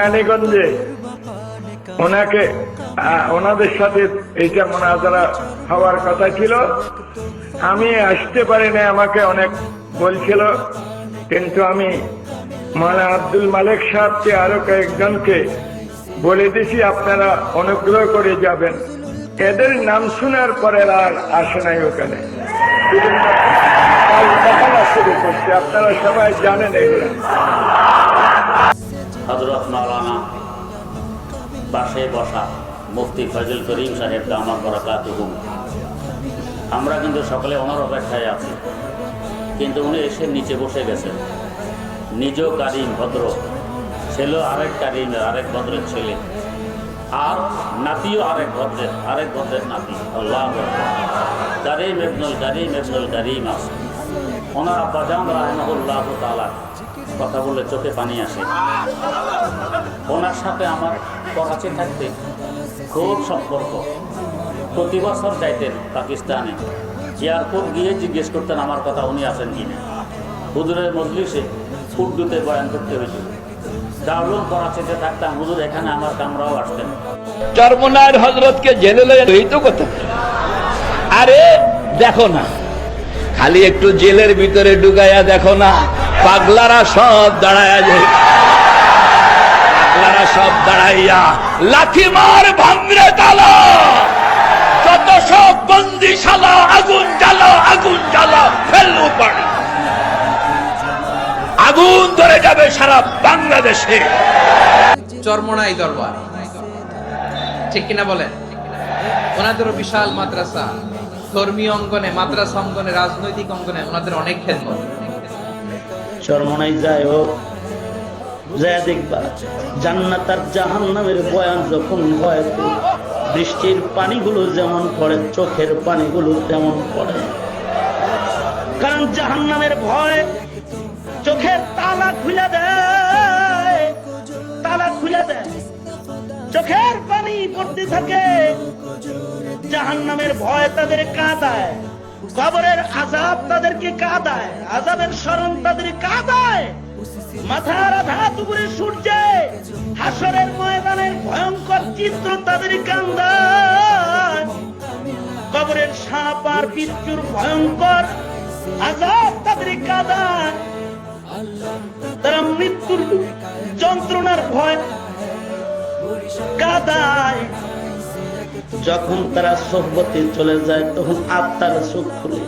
রানীগঞ্জে ওনাকে ওনাদের সাথে এইটা মোনাজারা হওয়ার কথা ছিল। আমি আসতে পারি না আমাকে অনেক বলছিল। কিন্তু আমি মালা আব্দুল মালিক সাহেবকে আরও কয়েকজনকে বলে দিছি, আপনারা অনুগ্রহ করে যাবেন। এদের নাম শোনার পরে আর আসে নাই ওখানে। শুরু করছে আপনারা সবাই জানেন এগুলো। হজরত মাওলানা পাশে বসা মুফতি ফজল করিম সাহেব দামার বরাকাত আমরা কিন্তু সকলে ওনার অপেক্ষায় আছি। কিন্তু উনি এসে নিচে বসে গেছেন। নিজেও কারিম, ভদ্র। ছেলে আরেক কারিমের, আরেক ভদ্রের ছেলে। আর নাতিও আরেক ভদ্রের আরেক ভদ্রের নাতি। আল্লাহ কারিম এবনুল কারিম এবনুল কারিম আছে। ওনার আব্বাজান রাহমুল্লাহ তালা কথা বললে চোখে পানি আসে। ওনার সাথে আমার করাচি থাকতে খুব সম্পর্ক। প্রতি বছর যাইতেন পাকিস্তানে। এয়ারপোর্ট গিয়ে জিজ্ঞেস করতেন আমার কথা উনি আছেন কিনা। হুজুরের মজলিসে উর্দুতে বয়ান করতে হয়েছিল আরে দেখো না, খালি একটু জেলের ভিতরে ঢুকাইয়া দেখো না পাগলারা সব দাঁড়ায়া যায় পাগলারা সব দাঁড়াইয়া লাঠি মার ভাঙরে তালা। যত সব বন্দিশালা, আগুন জ্বালা আগুন জ্বালা, ফেলু পানি। আগুন ধরে যাবে সারা বাংলাদেশে। চরমনাই দরবার। ঠিক কিনা বলেন? ওনাদেরও বিশাল মাদ্রাসা, ধর্মীয় অঙ্গনে, মাদ্রাসা অঙ্গনে, রাজনৈতিক অঙ্গনে ওনাদের অনেক খেদমত। চরমনাই যাই হোক। যায় দেখবা, জান্নাত আর জাহান্নামের বয়ান যখন হয় বৃষ্টির পানিগুলো যেমন পড়ে, চোখের পানিগুলো তেমন পড়ে। কারণ জাহান্নামের ভয় চোখের তালা খুলে দেয়, তালা খুলে দেয়। চোখের পানি পড়তে থাকে, জাহান্নামের ভয় তাদের কাঁদায়। কবরের আজাব তাদেরকে কাঁদায় আজাবের স্মরণ তাদের কাঁদায়। মাথার আঘাত উপরে সূর্যে, হাসরের ময়দানের ভয়ঙ্কর চিত্র তাদের কান্দায়। কবরের সাপ আর পিচ্চুর ভয়ঙ্কর আজাব তাদের কাঁদায়। তারা মৃত্যুর যন্ত্রণার ভয় কাদায়। যখন তারা সোহবতে চলে যায়, তখন আত্মার চোখ খুলে।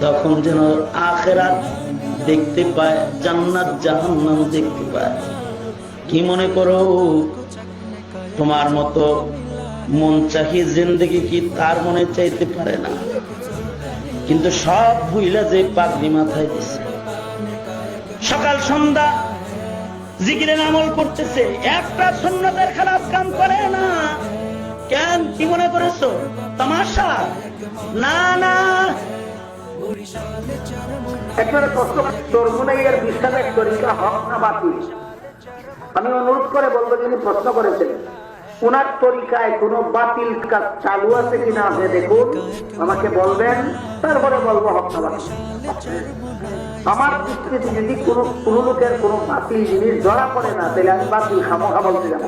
তখন যেন আখেরাত দেখতে পায়, জান্নাত জাহান্নাম দেখতে পায়। কি মনে করো, তোমার মতো মন চাহি জিন্দগি কি তার মনে চাইতে পারে না? কিন্তু সব ভুইলা যে পাগড়ি মাথায় দিছে। সকাল সন্ধ্যা, জিকিরের আমল করতেছে, একটা সুন্নতের খারাপ কাম করে না। কেন কি মনে করেছ? তামাশা? না না। এখানে প্রশ্ন চরমুনাইয়ের বিশ্বাসের তরিকা হক না বাতিল? আমি অনুরোধ করে বলব যিনি প্রশ্ন করেছেন ওনার তরিকায় কোনো বাতিল কাজ চালু আছে কিনা আপনি দেখুন, আমাকে বলবেন, তারপরে বলব হক না আমার দৃষ্টিতে যদি কোনো কোনো লোকের কোনো বাতিল জিনিস ধরা পড়ে না, তাহলে আমি বাতিল খামোখা বলতে যাব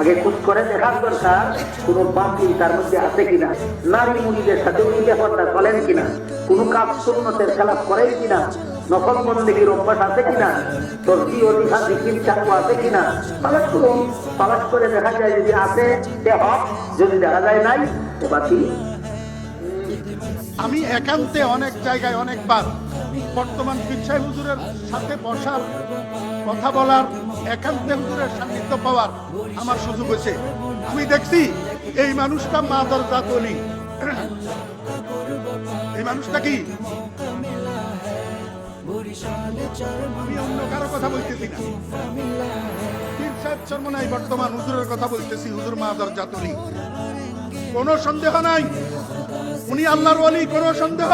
আগে খুঁজ করে দেখার দরকার কোন বাতিল তার মধ্যে আছে কিনা। নারী মুনিদের সাথে উনি ব্যাপারটা চলেন কিনা। কোন কাজ সুন্নতের খেলাফ করেন কিনা। নকল বন্দিগির অভ্যাস আছে কিনা। অধিকা দিকির চাকু আছে কিনা। তালাশ করুন তালাশ করে দেখা যায় যদি আছে সে হক। যদি দেখা যায় নাই বাতিল আমি একান্তে অনেক জায়গায় অনেকবার বর্তমান পিচ্ছাই হুজুরের সাথে বসার কথা বলার একান্তে হুজুরের সান্নিধ্য পাওয়ার আমার সুযোগ হয়েছে। আমি দেখছি এই মানুষটা মাদার জাতলি এই মানুষটা কি? আমি অন্য কারও কথা বলতেছি না। চর্মনাই বর্তমান হুজুরের কথা বলতেছি, হুজুর মাদার জাতলি কোনো সন্দেহ নাই। উনি আল্লাহর ওয়ালি কোনো সন্দেহ?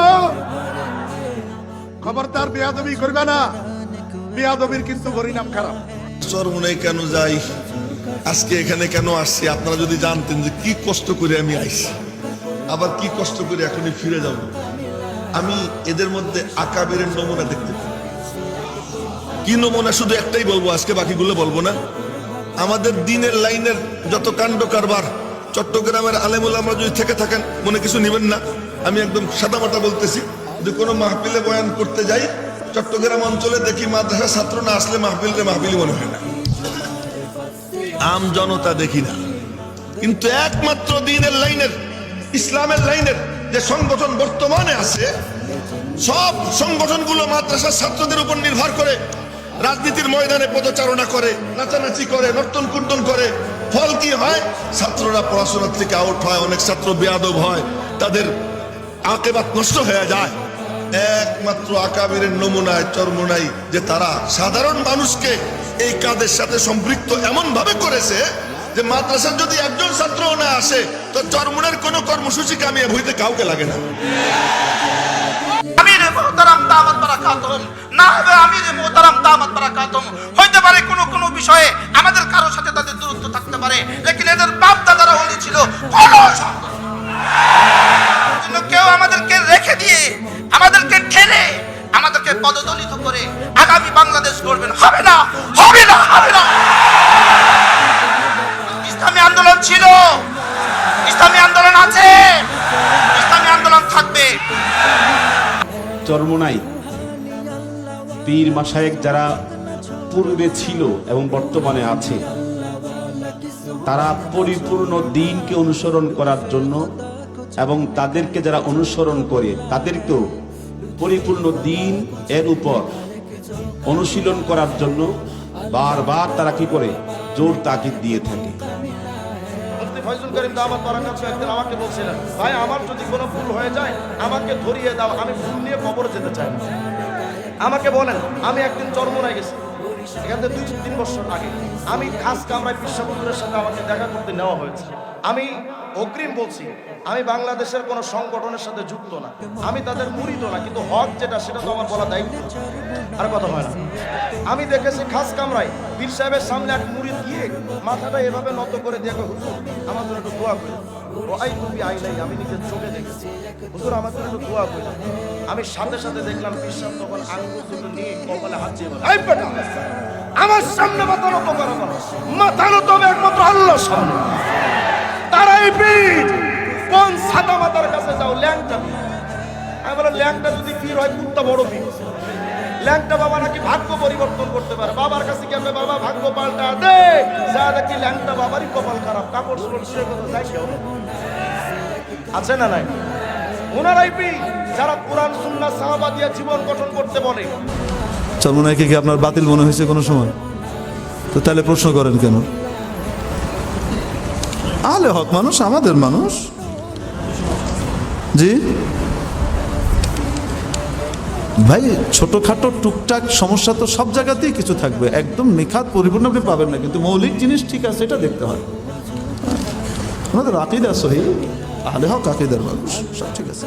খবরদার বেয়াদবি করবে না। বেয়াদবির কিন্তু পরিণাম খারাপ। চরমনাই কেন যাই? আজকে এখানে কেন আসছি? আপনারা যদি জানতেন যে কি কষ্ট করে আমি আইছি। আবার কি কষ্ট করে এখনই ফিরে যাব। আমি এদের মধ্যে আকাবের নমুনা দেখতে কি নমুনা? শুধু একটাই বলব, আজকে বাকিগুলো বলব না। আমাদের দিনের লাইনের যত কাণ্ড কারবার, চট্টগ্রামের আলেমুল আমরা যদি থেকে থাকেন, মনে কিছু নেবেন না। আমি একদম সাদামাটা বলতেছি। যে কোনো মাহফিলে বয়ান করতে যাই, চট্টগ্রাম অঞ্চলে দেখি মাদ্রাসা ছাত্র না আসলে মাহফিলে মাহফিলি মনে হয় না। আম জনতা দেখি না। কিন্তু একমাত্র দিনের লাইনের, ইসলামের লাইনের যে সংগঠন বর্তমানে আছে, সব সংগঠনগুলো মাদ্রাসার ছাত্রদের উপর নির্ভর করে রাজনীতির ময়দানে পদচারণা করে, নাচানাচি করে, নর্তন কুর্তন করে। ফল কি হয়? ছাত্ররা পড়াশোনার থেকে আউট হয়, অনেক ছাত্র বেয়াদব হয়, তাদের আকেবাত নষ্ট হয়ে যায়। একমাত্র আকাবিরের নমুনায় চরমোনাই যে তারা সাধারণ মানুষকে এই কাজের সাথে সম্পৃক্ত এমন ভাবে করেছে যে মাদ্রাসার যদি একজন ছাত্রও না আসে, তো চরমুনের কোনো কর্মসূচি কামিয়ে ভুইতে কাউকে লাগে না। হইতে পারে বিষয়ে আমাদের কারোর সাথে তাদের দূরত্ব থাকতে পারে এদের ছিল কেউ আমাদেরকে রেখে দিয়ে আমাদেরকে ঠেলে, আমাদেরকে পদদলিত করে আগামী বাংলাদেশ করবেন হবে না হবে না হবে না। ইসলামী আন্দোলন ছিল। ইসলামী আন্দোলন আছে। ইসলামী আন্দোলন থাকবে। চরমোনাই পীর মাসায়েক যারা পূর্বে ছিল এবং বর্তমানে আছে, তারা পরিপূর্ণ দিনকে অনুসরণ করার জন্য এবং তাদেরকে যারা অনুসরণ করে, তাদেরকেও পরিপূর্ণ দিন এর উপর অনুশীলন করার জন্য বারবার তারা কি করে? জোর তাকিদ দিয়ে থাকে। একদিন আমাকে বলছিলেন, ভাই, আমার যদি কোনো ভুল হয়ে যায়, আমাকে ধরিয়ে দাও, আমি ভুল নিয়ে যেতে চাই আমাকে বলেন, আমি একদিন চরমনায় গেছি। এখান থেকে দুই, তিন বছর আগে আমি খাস কামরায় বিশ্বাবুরের সাথে আমাকে দেখা করতে নেওয়া হয়েছে। আমি অগ্রিম বলছি আমি বাংলাদেশের কোনো সংগঠনের সাথে যুক্ত না। আমি তাদের মুড়িত না কিন্তু হক যেটা সেটা তো আমার বলা দায়িত্ব। আর কথা হয় না। আমি দেখেছি খাস কামরায় পীর সাহেবের সামনে এক মুড়ি গিয়ে মাথাটা এভাবে নত করে দিয়ে হুজুর আমার জন্য একটু দোয়া করে আই তুমি আই নাই আমি নিজের চোখে দেখেছি। হুজুর আমার জন্য একটু দোয়া করে আমি সাথে সাথে দেখলাম পীর সাহেব তখন আঙ্গুল দুটো নিয়ে কপালে হাত দিয়ে বলে, "এই বেটা, আমার সামনে মাথা নত করো। মাথা নত একমাত্র আল্লাহ সামনে। পীর কোন মাতার কাছে যাও, ল্যাংটা। আমি বলে ল্যাংটা যদি পীর হয়, কুত্তা বড় পীর। ল্যাংটা বাবা নাকি ভাগ্য পরিবর্তন করতে পারে। বাবার কাছে গেলে বাবা ভাগ্য পাল্টা দে? যা দেখি ল্যাংটা বাবারই কপাল খারাপ। কাপড় চোপড় ছিঁড়ে কোথাও যাই আছে না নাই? ওনারাই পি যারা কোরআন, সুন্নাহ সাহাবা দিয়ে জীবন গঠন করতে বলে। চরমোনাইকে কি আপনার বাতিল মনে হয়েছে কোনো সময়? তো তাহলে প্রশ্ন করেন কেন? আলে হক মানুষ, আমাদের মানুষ। জি? ভাই, ছোটখাটো টুকটাক সমস্যা তো সব জায়গাতেই কিছু থাকবে। একদম নিখাত পরিপূর্ণ আপনি পাবেন না, কিন্তু মৌলিক জিনিস ঠিক আছে, এটা দেখতে হয়। আমাদের আকিদা সহি, আলে হক আকিদার মানুষ, সব ঠিক আছে।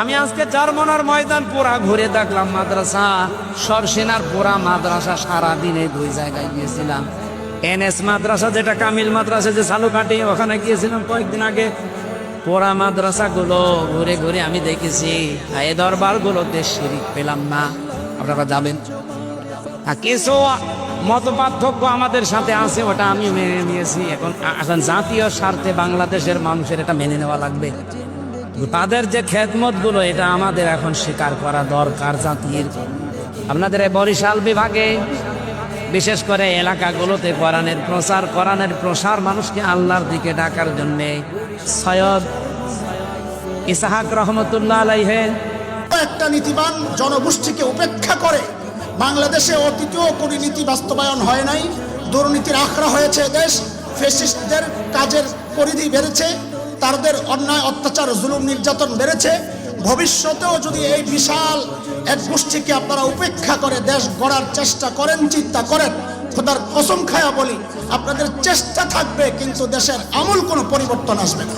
আমি আজকে চারমনার ময়দান পুরা ঘুরে দেখলাম মাদ্রাসা, সরসেনার পুরা মাদ্রাসা সারা দিনে দুই জায়গায় গিয়েছিলাম। এনএস মাদ্রাসা যেটা, কামিল মাদ্রাসা যে সালুকাটি ওখানে গিয়েছিলাম কয়েকদিন আগে। পোড়া মাদ্রাসাগুলো ঘুরে ঘুরে আমি দেখেছি। এ দরবার গুলোতে শিরিক পেলাম না। আপনারা যাবেন। কিছু মত পার্থক্য আমাদের সাথে আছে, ওটা আমি মেনে নিয়েছি। এখন এখন জাতীয় স্বার্থে বাংলাদেশের মানুষের এটা মেনে নেওয়া লাগবে। তাদের যে খেদমতগুলো এটা আমাদের এখন স্বীকার করা দরকার জাতির। আপনাদের বরিশাল বিভাগে বিশেষ করে এলাকাগুলোতে কোরআনের প্রচার, কোরআনের প্রসার মানুষকে আল্লাহর দিকে ডাকার জন্যে। সৈয়দ ইসাহাক রহমতুল্লাহ আলাইহে। একটা নীতিবান জনগোষ্ঠীকে উপেক্ষা করে বাংলাদেশে অতীতেও কোনো নীতি বাস্তবায়ন হয় নাই। দুর্নীতির আখড়া হয়েছে দেশ ফেসিস্টদের কাজের পরিধি বেড়েছে, তাদের অন্যায়, অত্যাচার, জুলুম, নির্যাতন বেড়েছে। ভবিষ্যতেও যদি এই বিশাল এক গোষ্ঠীকে আপনারা উপেক্ষা করে দেশ গড়ার চেষ্টা করেন, চিন্তা করেন, খোদার কসম খায়া বলি, আপনাদের চেষ্টা থাকবে, কিন্তু দেশের আমূল কোনো পরিবর্তন আসবে না।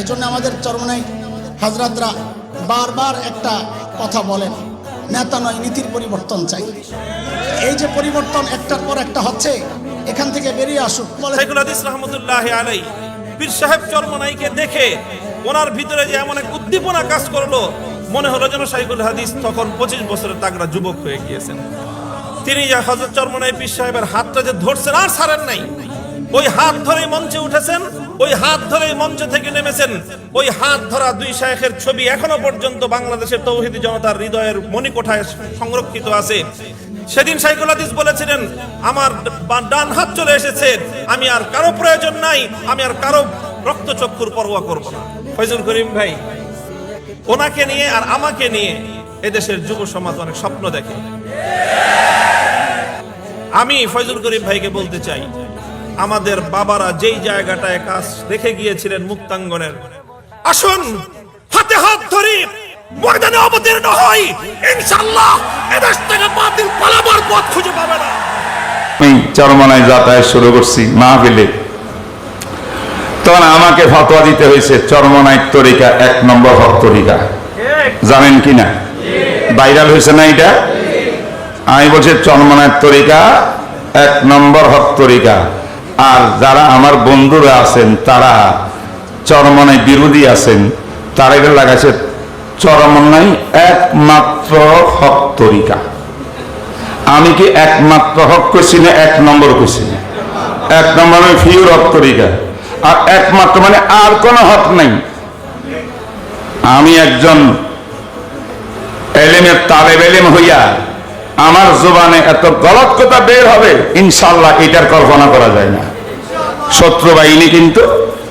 এই জন্য আমাদের চরমনাই হাজরাতরা বারবার একটা কথা বলেন, নেতা নয়, নীতির পরিবর্তন চাই। এই যে পরিবর্তন একটার পর একটা হচ্ছে, এখান থেকে বেরিয়ে আসুক। হাদিস রহমতুল্লাহ আলাই পীর সাহেব চরমনাইকে দেখে ওনার ভিতরে যে এমন এক উদ্দীপনা কাজ করল, মনে হলো যেন সাইকুল হাদিস তখন পঁচিশ বছরের তাগড়া যুবক হয়ে গিয়েছেন। তিনি যে হজরত চরমনাই পীর সাহেবের হাতটা যে ধরছেন, আর ছাড়েন নাই। ওই হাত ধরেই মঞ্চে উঠেছেন, ওই হাত ধরেই মঞ্চ থেকে নেমেছেন, ওই হাত ধরা দুই শায়েখের ছবি এখনও পর্যন্ত বাংলাদেশের তৌহিদি জনতার হৃদয়ের মণিকোঠায় সংরক্ষিত আছে। সেদিন সাইকুল হাদিস বলেছিলেন, আমার ডান হাত চলে এসেছে, আমি আর কারও প্রয়োজন নাই, আমি আর কারও রক্তচক্ষুর পরোয়া করব না। ফয়জুল করিম ভাই, ওনাকে নিয়ে আর আমাকে নিয়ে এদেশের যুব সমাজ অনেক স্বপ্ন দেখে। আমি ফয়জুল করিম ভাইকে বলতে চাই, আমাদের বাবারা যেই জায়গাটায় কাজ রেখে গিয়েছিলেন মুক্তাঙ্গনের, আসুন, হাতে হাত ধরি ময়দানে অবতীর্ণ হই, ইনশাআল্লাহ এদেশ থেকে বাতিল পালাবার পথ খুঁজে পাবে না। আমি চরমনায় যাতায়াত শুরু করছি মাহফিলে। তখন আমাকে ফতোয়া দিতে হয়েছে চরমনায় তরিকা, এক নম্বর হক তরিকা। জানেন কি না? ভাইরাল হয়েছে না এটা? আমি বলছি চরমনায় তরিকা, এক নম্বর হক তরিকা। আর যারা আমার বন্ধুরা আছেন, তারা চরমনায় বিরোধী আছেন, তারা এটা লাগাইছে চরমনায় একমাত্র হক তরিকা। আমি কি একমাত্র হক করছি না, এক নম্বর করছি এক নম্বর আমি ফিউর হক তরিকা। আর একমাত্র মানে আর কোনো হক নাই। আমি একজন এলেমের তালেব এলেম হইয়া আমার জোবানে এত গলত কথা বের হবে ইনশাল্লাহ এটার কল্পনা করা যায় না। শত্রু বাহিনী কিন্তু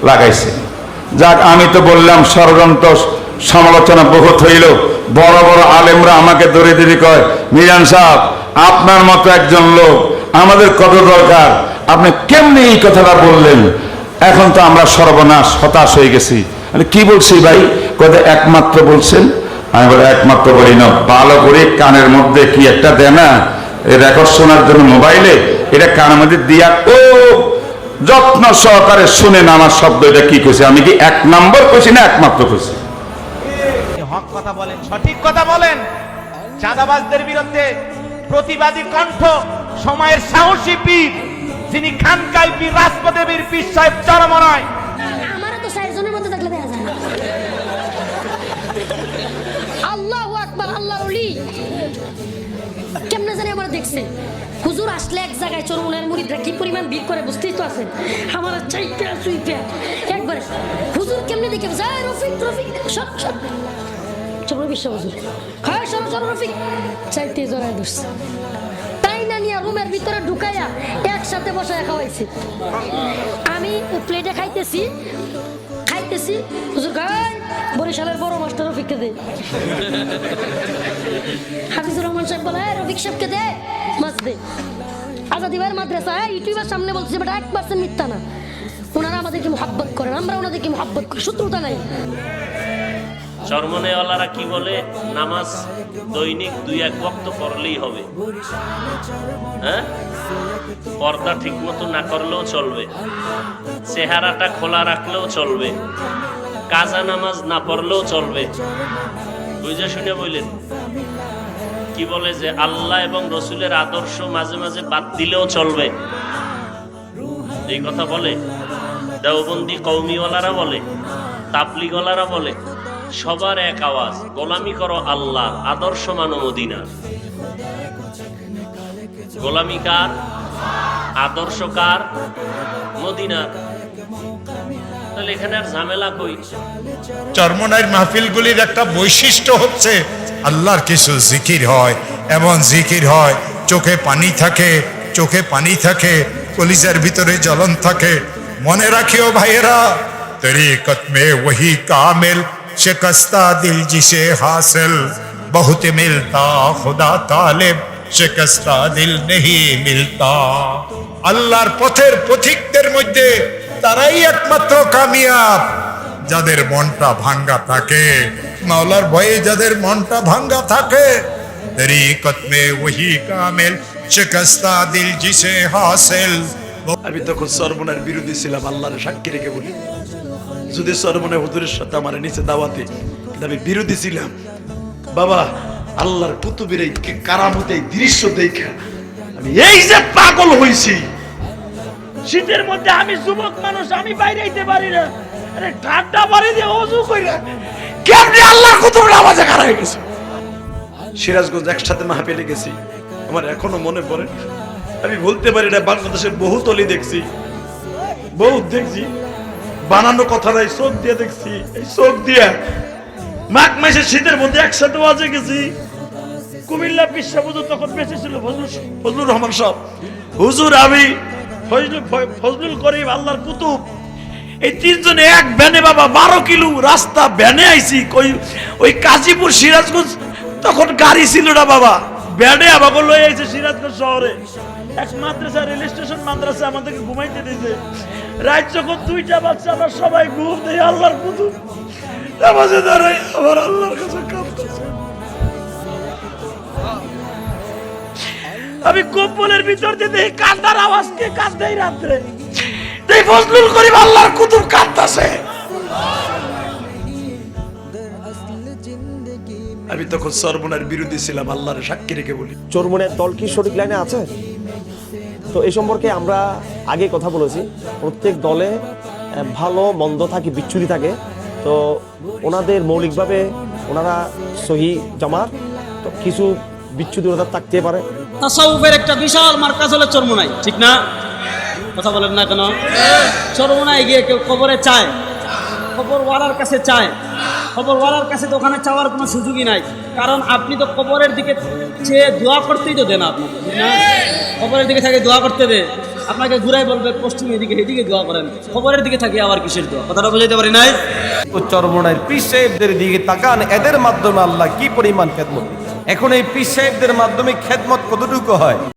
লাগাইছে। যাক, আমি তো বললাম, ষড়যন্ত্র সমালোচনা বহুত হইল। বড় বড় আলেমরা আমাকে ধরে ধরে কয়, মিজান সাহেব, আপনার মতো একজন লোক আমাদের কত দরকার? আপনি কেমনি এই কথাটা বললেন? এখন তো আমরা সর্বনাশ, হতাশ হয়ে গেছি। আমি কি বলছি ভাই? কথা একমাত্র বলছেন? আমি বলে, একমাত্র বলি না। ভালো করে কানের মধ্যে কি একটা দেয় না? রেকর্ড শোনার জন্য মোবাইলে এটা কানের মধ্যে দিয়া ও যত্ন সহকারে শুনে আমার শব্দ এটা কি কইছে? আমি কি এক নম্বর কইছি না একমাত্র কইছি? হক কথা বলেন, সঠিক কথা বলেন। চাঁদাবাজদের বিরুদ্ধে প্রতিবাদী কণ্ঠ, সময়ের সাহসী পীর যিনি খানকাই পীর রাজপদেবীর পীর সাহেব চরমনায়। আমারও তো চারজনের মধ্যে দেখলে দেখা যায় আল্লাহ আকবার আল্লাহ অলি কেমনে জানি আমার দেখছে। হুজুর আসলে এক জায়গায় চরমনের মুড়িদরা কি পরিমাণ ভিড় করে বুঝতেই তো আছেন। আমার চাইপে চুইপে একবারে, হুজুর কেমনে দেখে যায় রফিক রফিক সব সব চলো বিশ্ব হুজুর। হ্যাঁ চলো চলো রফিক। চাইতে জড়ায় ধরছে। রুমের ভিতরে ঢুকাইয়া একসাথে বসায় খাওয়াইছে। আমি প্লেটে খাইতেছি খাইতেছি। হুজুর খাই বরিশালের বড় মাস্টার রফিককে দে। হাফিজুর রহমান সাহেব বলে "এই, রফিক সাহেবকে দে মাছ দে। আজাদি ভাইয়ের মাদ্রাসা হ্যাঁ ইউটিউবের সামনে বলছে বাট এক পার্সেন্ট মিথ্যা না। ওনারা আমাদেরকে মোহাব্বত করেন আমরা ওনাদেরকে মোহাব্বত করি শত্রুতা নাই। চরমনেওয়ালারা কি বলে? নামাজ দৈনিক দুই এক বক্ত পড়লেই হবে। হ্যাঁ? পর্দা ঠিক মতো না করলেও চলবে। চেহারাটা খোলা রাখলেও চলবে। কাজা নামাজ না পড়লেও চলবে। বুঝে শুনে বললেন, কি বলে যে আল্লাহ এবং রসুলের আদর্শ মাঝে মাঝে বাদ দিলেও চলবে? এই কথা বলে, দেওবন্দি কৌমিওয়ালারা বলে তাবলিগওয়ালারা বলে সবার এক আওয়াজ, গোলামি করো আল্লাহ, আদর্শ মানো মদিনার গোলামি কার? আদর্শ কার? মদিনার তাহলে এখানে আর ঝামেলা কই? চরমনাইয়ের মাহফিলগুলির একটা বৈশিষ্ট্য হচ্ছে, আল্লাহর কিছু জিকির হয়, এমন জিকির হয়, চোখে পানি থাকে, চোখে পানি থাকে, কলিজার ভিতরে জ্বলন থাকে। মনে রাখিও ভাইয়েরা, তরিকত মে ওহি কামিল শিকস্তা দিল জিসে হাসিল, বহুত মিলতা, খুদা তালেব, শিকস্তা দিল নেহি মিলতা। আল্লাহর পথের পথিকদের মধ্যে তারাই একমাত্র কামিয়াব, যাদের মনটা ভাঙ্গা থাকে। মাওলার ভয়ে যাদের মনটা ভাঙ্গা থাকে, তরিকত ওহি কামিল, শিকস্তা দিল জিসে হাসিল। আমি তখন সর্বনার বিরোধী ছিলাম, আল্লাহর সাক্ষী রেখে বলি। যদি সর্বনায় হুজুরের সাথে আমার নিচে দাওয়াতে আমি বিরোধী ছিলাম। বাবা, আল্লাহর কুতুবের এই কারামতে এই দৃশ্য দেখে আমি এই যে পাগল হইছি। শীতের মধ্যে আমি যুবক মানুষ, আমি বাইরে আইতে পারি না। আরে ঠান্ডা পানি দিয়ে অজু কইরা কেমনি আল্লাহর কুতুব নামাজে খারাপ হয়ে গেছে? সিরাজগঞ্জ একসাথে মাহফিলে গেছি। আমার এখনও মনে পড়ে। আমি বলতে পারি না, বাংলাদেশের বহু তলি দেখছি। বহুত দেখছি। বানানো কথা নাই চোখ দিয়ে দেখছি, এই চোখ দিয়ে। মাঘ মাসের শীতের মধ্যে একসাথে ওয়াজে গেছি। কুমিল্লা বিশ্ব তখন বেঁচে ছিল ফজলুর রহমান সব হুজুর, আমি ফজলুল করিম আল্লাহর কুতুব। এই তিনজনে এক ভ্যানে বাবা, বারো কিলো রাস্তা ভ্যানে আইছি ওই ওই কাজীপুর সিরাজগঞ্জ, তখন গাড়ি ছিল না বাবা। ভ্যানে আমাকে লয়ে আইছে সিরাজগঞ্জ শহরে। এক মাদ্রাসা, রেল স্টেশন, মাদ্রাসা আমাদেরকে ঘুমাইতে দিয়েছে। রাত যখন দুইটা বাচ্চা আমরা সবাই ঘুম দেই আল্লাহর নামাজে দাঁড়াই আল্লাহর কাছে কাঁদতেছে। আমি কম্বলের ভিতর দিয়ে দেখি কান্দার আওয়াজ, কে কান্দাই রাত্রে? তাই ফজলুল করিম আল্লাহর কুতুব কাঁদতেছে। আমি তখন সর্বনার বিরোধী ছিলাম, আল্লাহর সাক্ষী রেখে বলি। চোরমনের দল কি সঠিক লাইনে আছে? তো এই সম্পর্কে আমরা আগে কথা বলেছি। প্রত্যেক দলে ভালো মন্দ থাকে বিচ্ছুরি থাকে। তো ওনাদের মৌলিকভাবে ওনারা সহি জামাত তো কিছু বিচ্ছুরি ওনাদের থাকতে পারে। তাসাউফের একটা বিশাল মার্কাজ হলো চরমোনাই ঠিক না? কথা বলেন না কেন? চরমোনাই গিয়ে কেউ কবরে চায়? খবর ওয়ালার কাছে চায়? খবর ওয়ালার কাছে তো ওখানে চাওয়ার কোনো সুযোগই নাই। কারণ আপনি তো কবরের দিকে চেয়ে দোয়া করতেই তো দেন আপনি ঠিক না? খবরের দিকে থাকে দোয়া করতে দে। আপনাকে ঘুরাই বলবে, পশ্চিম এদিকে এদিকে দোয়া করেন। খবরের দিকে থাকে আবার কিসের দোয়া? কথাটা বুঝাইতে পারি নাই? চরমনায় পীর সাহেবদের দিকে তাকান, এদের মাধ্যমে আল্লাহ কি পরিমাণ খেদমত এখন এই পীর সাহেবদের মাধ্যমে খেদমত কতটুকু হয়?